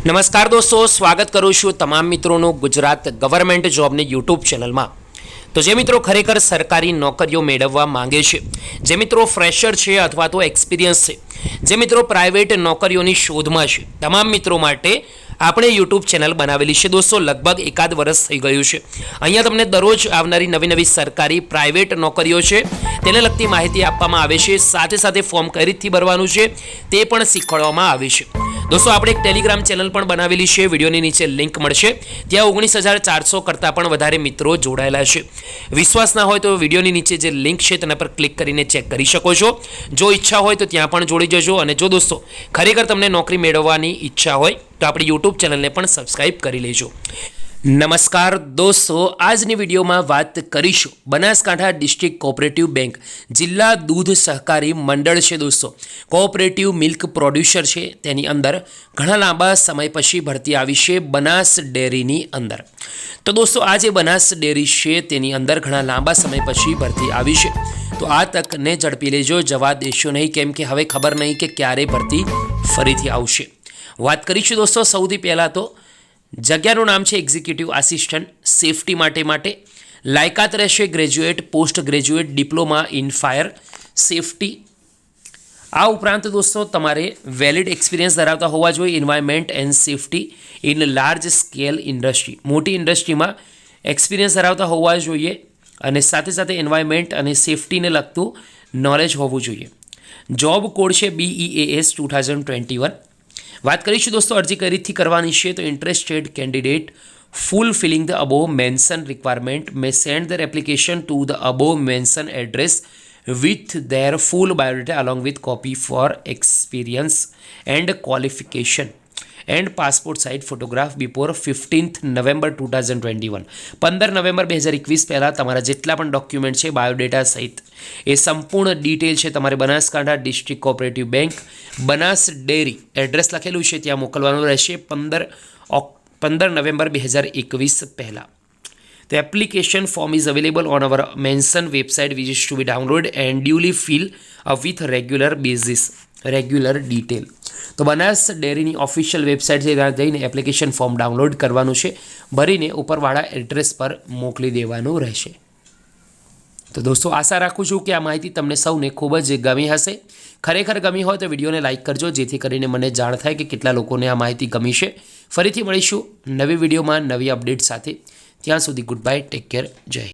નમસ્કાર દોસ્તો, સ્વાગત કરું છું તમામ મિત્રોનું ગુજરાત ગવર્મેન્ટ જોબની યુટ્યુબ ચેનલમાં. તો જે મિત્રો ખરેખર સરકારી નોકરીઓ મેળવવા માંગે છે, જે મિત્રો ફ્રેશર છે અથવા તો એક્સપિરિયન્સ છે, જે મિત્રો પ્રાઇવેટ નોકરીઓની શોધમાં છે, તમામ મિત્રો માટે આપણે યુટ્યુબ ચેનલ બનાવેલી છે. દોસ્તો, લગભગ એકાદ વર્ષ થઈ ગયું છે. અહીંયા તમને દરરોજ આવનારી નવી નવી સરકારી પ્રાઇવેટ નોકરીઓ છે, તેને લગતી માહિતી આપવામાં આવે છે. સાથે સાથે ફોર્મ કઈ રીતથી ભરવાનું છે, તે પણ શીખવાડવામાં આવે છે. દોસ્તો, આપણે એક ટેલિગ્રામ ચેનલ પણ બનાવેલી છે, વિડીયોની નીચે લિંક મળશે. ત્યાં ઓગણીસ હજાર ચારસો કરતાં પણ વધારે મિત્રો જોડાયેલા છે. વિશ્વાસ ના હોય તો વિડીયોની નીચે જે લિંક છે, તેના પર ક્લિક કરીને ચેક કરી શકો છો. જો ઈચ્છા હોય તો ત્યાં પણ જોડી જજો અને જો દોસ્તો, ખરેખર તમને નોકરી મેળવવાની ઈચ્છા હોય તો આપણી યુટ્યુબ ચેનલને પણ સબસ્ક્રાઈબ કરી લેજો. નમસ્કાર દોસ્તો, આજની વિડીયોમાં વાત કરીશું બનાસકાંઠા ડિસ્ટ્રિક્ટ કોઓપરેટિવ બેંક, જિલ્લા દૂધ સહકારી મંડળ છે દોસ્તો. કોઓપરેટિવ મિલ્ક પ્રોડ્યુસર છે, તેની અંદર ઘણા લાંબા સમય પછી ભરતી આવી છે બનાસ ડેરીની અંદર. તો દોસ્તો, આ જે બનાસ ડેરી છે, તેની અંદર ઘણા લાંબા સમય પછી ભરતી આવી છે. તો આ તકને ઝડપી લેજો, જવા દેશો નહીં, કેમ કે હવે ખબર નહીં કે ક્યારે ભરતી ફરીથી આવશે. વાત કરીશું દોસ્તો, સૌથી પહેલાં તો જગ્યાનું નામ છે એક્ઝિક્યુટિવ આસિસ્ટન્ટ સેફટી માટે માટે. લાયકાત રહેશે graduate post graduate diploma in fire safety આ ઉપરાંત દોસ્તો, તમારે વેલિડ એક્સપિરિયન્સ ધરાવતા હોવા જોઈએ environment and safety in large scale industry મોટી ઇન્ડસ્ટ્રીમાં એક્સપિરિયન્સ ધરાવતા હોવા જોઈએ અને સાથે સાથે એન્વાયરમેન્ટ અને સેફટીને લગતું નોલેજ હોવું જોઈએ. જોબ કોડ છે BEAS two thousand twenty one વાત કરીશું દોસ્તો અરજી કઈ રીતથી કરવાની છે તો interested candidate fulfilling the above mentioned requirement may send their application to the above mentioned address with their full biodata along with copy for experience and qualification and passport size photograph before fifteenth November two thousand twenty one પંદર નવેમ્બર બે હજાર એકવીસ પહેલાં તમારા જેટલા પણ document છે બાયોડેટા સહિત એ સંપૂર્ણ ડિટેલ છે તમારે Banaskantha district cooperative bank. Banas dairy address લખેલું છે, ત્યાં મોકલવાનું રહેશે પંદર ઓક, પંદર નવેમ્બર બે હજાર એકવીસ પહેલાં. તો application form is available on our mentioned website which is to be download and duly fill with regular basis regular detail તો બનાસ ડેરીની ઓફિશિયલ વેબસાઇટ છે, ત્યાં જઈને એપ્લિકેશન ફોર્મ ડાઉનલોડ કરવાનું છે. ભરીને ઉપરવાળા એડ્રેસ પર મોકલી દેવાનું રહેશે. તો દોસ્તો, આશા રાખું છું કે આ માહિતી તમને સૌને ખૂબ જ ગમી હશે. ખરેખર ગમી હોય તો વિડીયોને લાઇક કરજો, જેથી કરીને મને જાણ થાય કે કેટલા લોકોને આ માહિતી ગમી છે. ફરીથી મળીશું નવી વિડીયોમાં નવી અપડેટ સાથે. ત્યાં સુધી ગુડ બાય ટેક કેર, જય.